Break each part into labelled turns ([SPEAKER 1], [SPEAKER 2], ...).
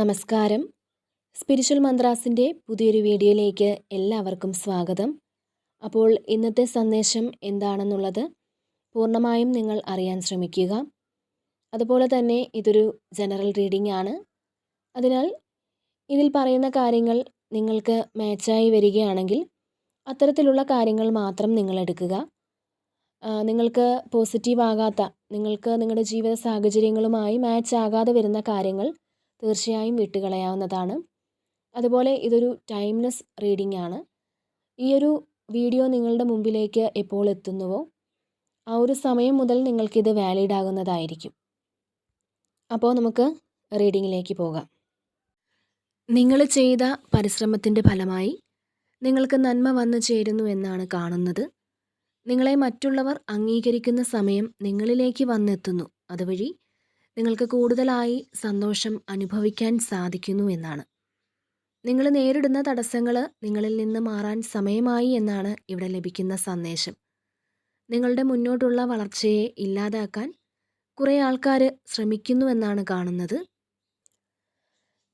[SPEAKER 1] നമസ്കാരം. സ്പിരിച്വൽ മന്ത്രാസിന്റെ പുതിയൊരു വീഡിയോയിലേക്ക് എല്ലാവർക്കും സ്വാഗതം. അപ്പോൾ ഇന്നത്തെ സന്ദേശം എന്താണെന്നുള്ളത് പൂർണമായും നിങ്ങൾ അറിയാൻ ശ്രമിക്കുക. അതുപോലെ തന്നെ ഇതൊരു ജനറൽ റീഡിംഗ് ആണ്. അതിനാൽ ഇതിൽ പറയുന്ന കാര്യങ്ങൾ നിങ്ങൾക്ക് മാച്ചായി വരികയാണെങ്കിൽ അത്തരത്തിലുള്ള കാര്യങ്ങൾ മാത്രം നിങ്ങൾ എടുക്കുക. നിങ്ങൾക്ക് പോസിറ്റീവ് ആകാത്ത നിങ്ങൾക്ക് നിങ്ങളുടെ ജീവിത സാഹചര്യങ്ങളുമായി മാച്ച് ആകാതെ വരുന്ന കാര്യങ്ങൾ തീർച്ചയായും വിട്ടുകളയാവുന്നതാണ്. അതുപോലെ ഇതൊരു ടൈംലെസ് റീഡിംഗ് ആണ് ഈയൊരു വീഡിയോ നിങ്ങളുടെ മുമ്പിലേക്ക് എപ്പോൾ എത്തുന്നുവോ ആ ഒരു സമയം മുതൽ നിങ്ങൾക്കിത് വാലിഡ് ആകുന്നതായിരിക്കും. അപ്പോൾ നമുക്ക് റീഡിങ്ങിലേക്ക് പോകാം. നിങ്ങൾ ചെയ്ത പരിശ്രമത്തിന്റെ ഫലമായി നിങ്ങൾക്ക് നന്മ വന്നു ചേരുന്നു എന്നാണ് കാണുന്നത്. നിങ്ങളെ മറ്റുള്ളവർ അംഗീകരിക്കുന്ന സമയം നിങ്ങളിലേക്ക് വന്നെത്തുന്നു. അതുവഴി നിങ്ങൾക്ക് കൂടുതലായി സന്തോഷം അനുഭവിക്കാൻ സാധിക്കുന്നു എന്നാണ്. നിങ്ങൾ നേരിടുന്ന തടസ്സങ്ങൾ നിങ്ങളിൽ നിന്ന് മാറാൻ സമയമായി എന്നാണ് ഇവിടെ ലഭിക്കുന്ന സന്ദേശം. നിങ്ങളുടെ മുന്നോട്ടുള്ള വളർച്ചയെ ഇല്ലാതാക്കാൻ കുറേ ആൾക്കാർ ശ്രമിക്കുന്നുവെന്നാണ് കാണുന്നത്.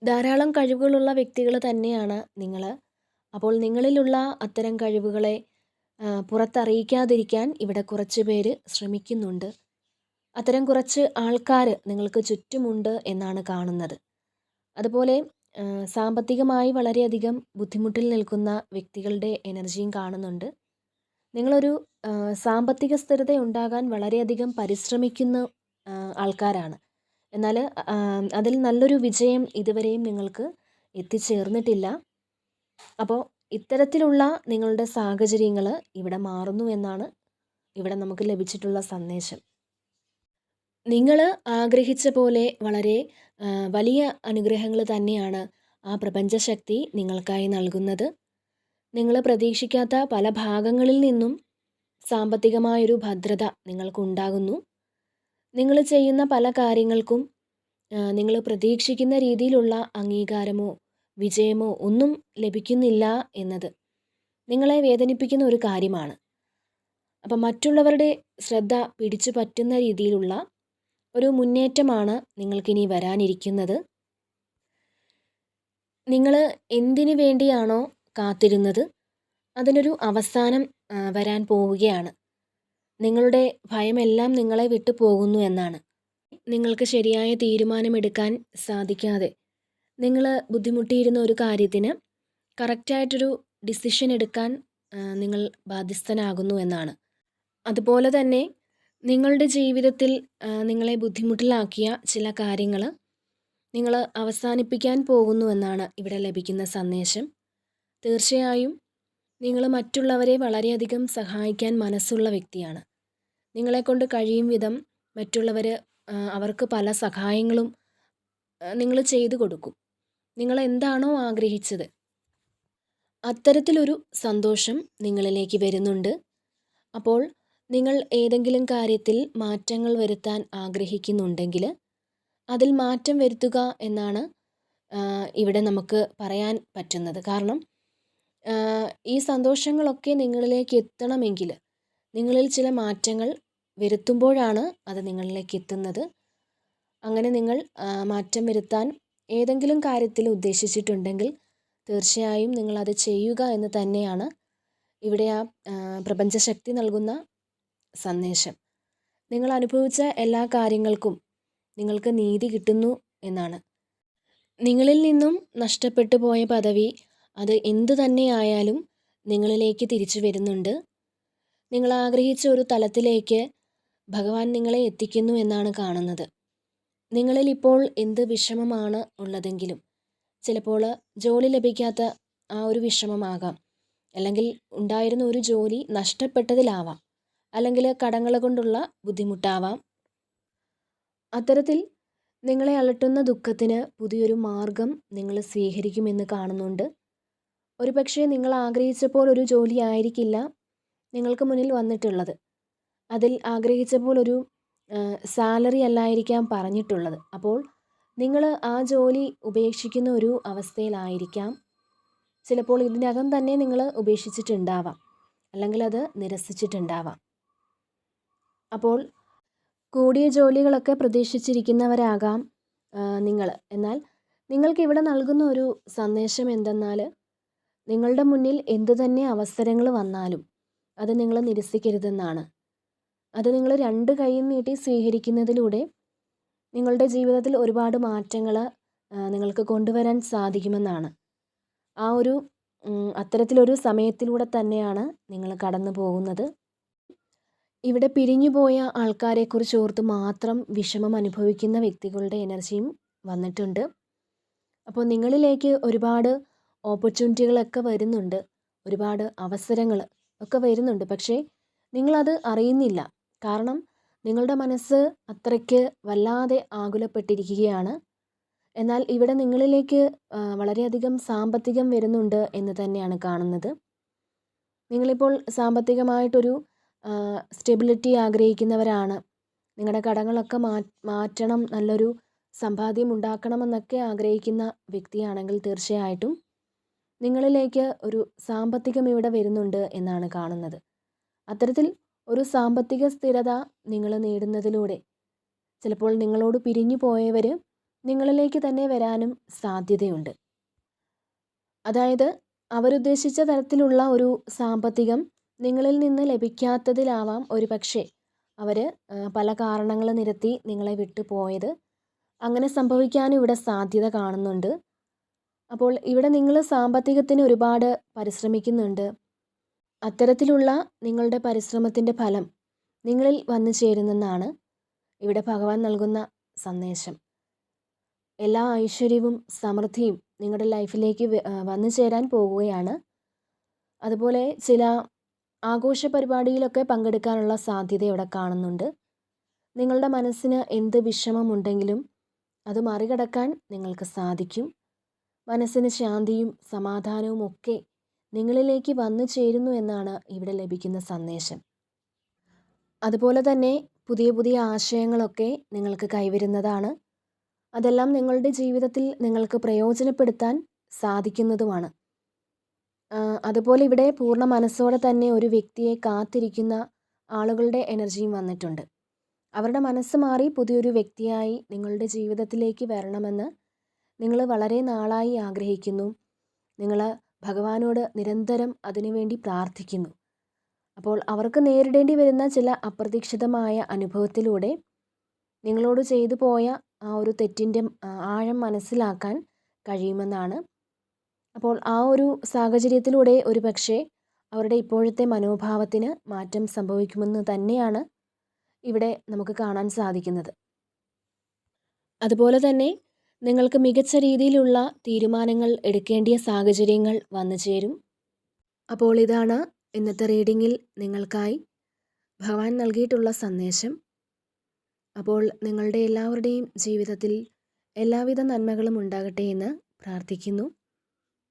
[SPEAKER 1] ധാരാളം കഴിവുകളുള്ള വ്യക്തികൾ തന്നെയാണ് നിങ്ങൾ അപ്പോൾ നിങ്ങളിലുള്ള അത്തരം കഴിവുകളെ പുറത്തറിയിക്കാതിരിക്കാൻ ഇവിടെ കുറച്ച് പേര് ശ്രമിക്കുന്നുണ്ട്. അത്തരം കുറച്ച് ആൾക്കാർ നിങ്ങൾക്ക് ചുറ്റുമുണ്ട് എന്നാണ് കാണുന്നത്. അതുപോലെ സാമ്പത്തികമായി വളരെയധികം ബുദ്ധിമുട്ടിൽ നിൽക്കുന്ന വ്യക്തികളുടെ എനർജിയും കാണുന്നുണ്ട്. നിങ്ങളൊരു സാമ്പത്തിക സ്ഥിരത ഉണ്ടാകാൻ വളരെയധികം പരിശ്രമിക്കുന്ന ആൾക്കാരാണ്. എന്നാൽ അതിൽ നല്ലൊരു വിജയം ഇതുവരെയും നിങ്ങൾക്ക് എത്തിച്ചേർന്നിട്ടില്ല. അപ്പോൾ ഇത്തരത്തിലുള്ള നിങ്ങളുടെ സാഹചര്യങ്ങൾ ഇവിടെ മാറുന്നു എന്നാണ് ഇവിടെ നമുക്ക് ലഭിച്ചിട്ടുള്ള സന്ദേശം. നിങ്ങൾ ആഗ്രഹിച്ച പോലെ വളരെ വലിയ അനുഗ്രഹങ്ങൾ തന്നെയാണ് ആ പ്രപഞ്ചശക്തി നിങ്ങൾക്കായി നൽകുന്നത്. നിങ്ങൾ പ്രതീക്ഷിക്കാത്ത പല ഭാഗങ്ങളിൽ നിന്നും സാമ്പത്തികമായൊരു ഭദ്രത നിങ്ങൾക്കുണ്ടാകുന്നു. നിങ്ങൾ ചെയ്യുന്ന പല കാര്യങ്ങൾക്കും നിങ്ങൾ പ്രതീക്ഷിക്കുന്ന രീതിയിലുള്ള അംഗീകാരമോ വിജയമോ ഒന്നും ലഭിക്കുന്നില്ല എന്നത് നിങ്ങളെ വേദനിപ്പിക്കുന്ന ഒരു കാര്യമാണ്. അപ്പം മറ്റുള്ളവരുടെ ശ്രദ്ധ പിടിച്ചു പറ്റുന്ന രീതിയിലുള്ള ഒരു മുന്നേറ്റമാണ് നിങ്ങൾക്കിനി വരാനിരിക്കുന്നത്. നിങ്ങൾ എന്തിനു വേണ്ടിയാണോ കാത്തിരുന്നത്? അതിനൊരു അവസാനം വരാൻ പോവുകയാണ്. നിങ്ങളുടെ ഭയമെല്ലാം നിങ്ങളെ വിട്ടു പോകുന്നു എന്നാണ്. നിങ്ങൾക്ക് ശരിയായ തീരുമാനമെടുക്കാൻ സാധിക്കാതെ നിങ്ങൾ ബുദ്ധിമുട്ടിയിരുന്ന ഒരു കാര്യത്തിന് കറക്റ്റായിട്ടൊരു ഡിസിഷൻ എടുക്കാൻ നിങ്ങൾ ബാധ്യസ്ഥനാകുന്നു എന്നാണ്. അതുപോലെ തന്നെ നിങ്ങളുടെ ജീവിതത്തിൽ നിങ്ങളെ ബുദ്ധിമുട്ടിലാക്കിയ ചില കാര്യങ്ങൾ നിങ്ങൾ അവസാനിപ്പിക്കാൻ പോകുന്നുവെന്നാണ് ഇവിടെ ലഭിക്കുന്ന സന്ദേശം. തീർച്ചയായും നിങ്ങൾ മറ്റുള്ളവരെ വളരെയധികം സഹായിക്കാൻ മനസ്സുള്ള വ്യക്തിയാണ്. നിങ്ങളെക്കൊണ്ട് കഴിയും വിധം മറ്റുള്ളവർ അവർക്ക് പല സഹായങ്ങളും നിങ്ങൾ ചെയ്തു കൊടുക്കും. നിങ്ങൾ എന്താണോ ആഗ്രഹിച്ചത് അത്തരത്തിലൊരു സന്തോഷം നിങ്ങളിലേക്ക് വരുന്നുണ്ട്. അപ്പോൾ നിങ്ങൾ ഏതെങ്കിലും കാര്യത്തിൽ മാറ്റങ്ങൾ വരുത്താൻ ആഗ്രഹിക്കുന്നുണ്ടെങ്കിൽ അതിൽ മാറ്റം വരുത്തുക എന്നാണ് ഇവിടെ നമുക്ക് പറയാൻ പറ്റുന്നത്. കാരണം ഈ സന്തോഷങ്ങളൊക്കെ നിങ്ങളിലേക്ക് എത്തണമെങ്കിൽ നിങ്ങളിൽ ചില മാറ്റങ്ങൾ വരുത്തുമ്പോഴാണ് അത് നിങ്ങളിലേക്ക് എത്തുന്നത്. അങ്ങനെ നിങ്ങൾ മാറ്റം വരുത്താൻ ഏതെങ്കിലും കാര്യത്തിൽ ഉദ്ദേശിച്ചിട്ടുണ്ടെങ്കിൽ തീർച്ചയായും നിങ്ങളത് ചെയ്യുക എന്ന് തന്നെയാണ് ഇവിടെ ആ പ്രപഞ്ചശക്തി നൽകുന്ന സന്ദേശം. നിങ്ങൾ അനുഭവിച്ച എല്ലാ കാര്യങ്ങൾക്കും നിങ്ങൾക്ക് നീതി കിട്ടുന്നു എന്നാണ്. നിങ്ങളിൽ നിന്നും നഷ്ടപ്പെട്ടു പോയ പദവി അത് എന്തു തന്നെയായാലും നിങ്ങളിലേക്ക് തിരിച്ചു വരുന്നുണ്ട്. നിങ്ങൾ ആഗ്രഹിച്ച ഒരു തലത്തിലേക്ക് ഭഗവാൻ നിങ്ങളെ എത്തിക്കുന്നു എന്നാണ് കാണുന്നത്. നിങ്ങളിൽ ഇപ്പോൾ എന്ത് വിഷമമാണ് ഉള്ളതെങ്കിലും ചിലപ്പോൾ ജോലി ലഭിക്കാത്ത ആ ഒരു വിഷമമാകാം. അല്ലെങ്കിൽ ഉണ്ടായിരുന്ന ഒരു ജോലി നഷ്ടപ്പെട്ടതിലാവാം. അല്ലെങ്കിൽ കടങ്ങൾ കൊണ്ടുള്ള ബുദ്ധിമുട്ടാവാം. അത്തരത്തിൽ നിങ്ങളെ അലട്ടുന്ന ദുഃഖത്തിന് പുതിയൊരു മാർഗം നിങ്ങൾ സ്വീകരിക്കുമെന്ന് കാണുന്നുണ്ട്. ഒരു പക്ഷേ നിങ്ങൾ ആഗ്രഹിച്ചപ്പോൾ ഒരു ജോലി ആയിരിക്കില്ല നിങ്ങൾക്ക് മുന്നിൽ വന്നിട്ടുള്ളത്. അതിൽ ആഗ്രഹിച്ചപ്പോൾ ഒരു സാലറി അല്ലായിരിക്കാം പറഞ്ഞിട്ടുള്ളത്. അപ്പോൾ നിങ്ങൾ ആ ജോലി ഉപേക്ഷിക്കുന്ന ഒരു അവസ്ഥയിലായിരിക്കാം. ചിലപ്പോൾ ഇതിനകം തന്നെ നിങ്ങൾ ഉപേക്ഷിച്ചിട്ടുണ്ടാവാം. അല്ലെങ്കിൽ അത് നിരസിച്ചിട്ടുണ്ടാവാം. അപ്പോൾ കൂടിയ ജോലികളൊക്കെ പ്രതീക്ഷിച്ചിരിക്കുന്നവരാകാം നിങ്ങൾ എന്നാൽ നിങ്ങൾക്ക് ഇവിടെ നൽകുന്ന ഒരു സന്ദേശം എന്തെന്നാൽ നിങ്ങളുടെ മുന്നിൽ എന്തു തന്നെ അവസരങ്ങൾ വന്നാലും അത് നിങ്ങൾ നിരസിക്കരുതെന്നാണ്. അത് നിങ്ങൾ രണ്ട് കൈയും നീട്ടി സ്വീകരിക്കുന്നതിലൂടെ നിങ്ങളുടെ ജീവിതത്തിൽ ഒരുപാട് മാറ്റങ്ങൾ നിങ്ങൾക്ക് കൊണ്ടുവരാൻ സാധിക്കുമെന്നാണ്. ആ ഒരു അത്തരത്തിലൊരു സമയത്തിലൂടെ തന്നെയാണ് നിങ്ങൾ കടന്നു പോകുന്നത് ഇവിടെ പിരിഞ്ഞുപോയ ആൾക്കാരെക്കുറിച്ച് ഓർത്ത് മാത്രം വിഷമം അനുഭവിക്കുന്ന വ്യക്തികളുടെ എനർജിയും വന്നിട്ടുണ്ട്. അപ്പോൾ നിങ്ങളിലേക്ക് ഒരുപാട് ഓപ്പർച്യൂണിറ്റികളൊക്കെ വരുന്നുണ്ട്. ഒരുപാട് അവസരങ്ങൾ ഒക്കെ വരുന്നുണ്ട്. പക്ഷേ നിങ്ങളത് അറിയുന്നില്ല. കാരണം നിങ്ങളുടെ മനസ്സ് അത്രയ്ക്ക് വല്ലാതെ ആകുലപ്പെട്ടിരിക്കുകയാണ്. എന്നാൽ ഇവിടെ നിങ്ങളിലേക്ക് വളരെയധികം സാമ്പത്തികം വരുന്നുണ്ട് എന്ന് തന്നെയാണ് കാണുന്നത്. നിങ്ങളിപ്പോൾ സാമ്പത്തികമായിട്ടൊരു സ്റ്റെബിലിറ്റി ആഗ്രഹിക്കുന്നവരാണ്. നിങ്ങളുടെ കടങ്ങളൊക്കെ മാറ്റണം നല്ലൊരു സമ്പാദ്യം ഉണ്ടാക്കണമെന്നൊക്കെ ആഗ്രഹിക്കുന്ന വ്യക്തിയാണെങ്കിൽ തീർച്ചയായിട്ടും നിങ്ങളിലേക്ക് ഒരു സാമ്പത്തികം ഇവിടെ വരുന്നുണ്ട് എന്നാണ് കാണുന്നത്. അത്തരത്തിൽ ഒരു സാമ്പത്തിക സ്ഥിരത നിങ്ങൾ നേടുന്നതിലൂടെ ചിലപ്പോൾ നിങ്ങളോട് പിരിഞ്ഞു പോയവർ നിങ്ങളിലേക്ക് തന്നെ വരാനും സാധ്യതയുണ്ട്. അതായത് അവരുദ്ദേശിച്ച തരത്തിലുള്ള ഒരു സാമ്പത്തികം നിങ്ങളിൽ നിന്ന് ലഭിക്കാത്തതിലാവാം ഒരു പക്ഷേ. അവർ പല കാരണങ്ങൾ നിരത്തി നിങ്ങളെ വിട്ടു പോയത്. അങ്ങനെ സംഭവിക്കാനും ഇവിടെ സാധ്യത കാണുന്നുണ്ട്. അപ്പോൾ ഇവിടെ നിങ്ങൾ സാമ്പത്തികത്തിന് ഒരുപാട് പരിശ്രമിക്കുന്നുണ്ട്. അത്തരത്തിലുള്ള നിങ്ങളുടെ പരിശ്രമത്തിന്റെ ഫലം നിങ്ങളിൽ വന്നു ചേരുന്നെന്നാണ് ഇവിടെ ഭഗവാൻ നൽകുന്ന സന്ദേശം. എല്ലാ ഐശ്വര്യവും സമൃദ്ധിയും നിങ്ങളുടെ ലൈഫിലേക്ക് വന്നു ചേരാൻ പോവുകയാണ്. അതുപോലെ ചില ആഘോഷ പരിപാടിയിലൊക്കെ പങ്കെടുക്കാനുള്ള സാധ്യത ഇവിടെ കാണുന്നുണ്ട്. നിങ്ങളുടെ മനസ്സിന് എന്ത് വിഷമമുണ്ടെങ്കിലും അത് മറികടക്കാൻ നിങ്ങൾക്ക് സാധിക്കും. മനസ്സിന് ശാന്തിയും സമാധാനവും ഒക്കെ നിങ്ങളിലേക്ക് വന്നു ചേരുന്നു എന്നാണ് ഇവിടെ ലഭിക്കുന്ന സന്ദേശം. അതുപോലെ തന്നെ പുതിയ പുതിയ ആശയങ്ങളൊക്കെ നിങ്ങൾക്ക് കൈവരുന്നതാണ്. അതെല്ലാം നിങ്ങളുടെ ജീവിതത്തിൽ നിങ്ങൾക്ക് പ്രയോജനപ്പെടുത്താൻ സാധിക്കുന്നതുമാണ്. അതുപോലെ ഇവിടെ പൂർണ മനസ്സോടെ തന്നെ ഒരു വ്യക്തിയെ കാത്തിരിക്കുന്ന ആളുകളുടെ എനർജിയും വന്നിട്ടുണ്ട്. അവരുടെ മനസ്സ് മാറി പുതിയൊരു വ്യക്തിയായി നിങ്ങളുടെ ജീവിതത്തിലേക്ക് വരണമെന്ന് നിങ്ങൾ വളരെ നാളായി ആഗ്രഹിക്കുന്നു. നിങ്ങൾ ഭഗവാനോട് നിരന്തരം അതിനുവേണ്ടി പ്രാർത്ഥിക്കുന്നു. അപ്പോൾ അവർക്ക് നേരിടേണ്ടി വരുന്ന ചില അപ്രതീക്ഷിതമായ അനുഭവത്തിലൂടെ നിങ്ങളോട് ചെയ്തു പോയ ആ ഒരു തെറ്റിന്റെ ആഴം മനസ്സിലാക്കാൻ കഴിയുമെന്നാണ് അപ്പോൾ ആ ഒരു സാഹചര്യത്തിലൂടെ ഒരു പക്ഷേ അവരുടെ ഇപ്പോഴത്തെ മനോഭാവത്തിന് മാറ്റം സംഭവിക്കുമെന്ന് തന്നെയാണ് ഇവിടെ നമുക്ക് കാണാൻ സാധിക്കുന്നത്. അതുപോലെ തന്നെ നിങ്ങൾക്ക് മികച്ച രീതിയിലുള്ള തീരുമാനങ്ങൾ എടുക്കേണ്ടിയ സാഹചര്യങ്ങൾ വന്നു ചേരും. അപ്പോൾ ഇതാണ് ഇന്നത്തെ റീഡിങ്ങിൽ നിങ്ങൾക്കായി ഭഗവാൻ നൽകിയിട്ടുള്ള സന്ദേശം. അപ്പോൾ നിങ്ങളുടെ എല്ലാവരുടെയും ജീവിതത്തിൽ എല്ലാവിധ നന്മകളും ഉണ്ടാകട്ടെ എന്ന് പ്രാർത്ഥിക്കുന്നു.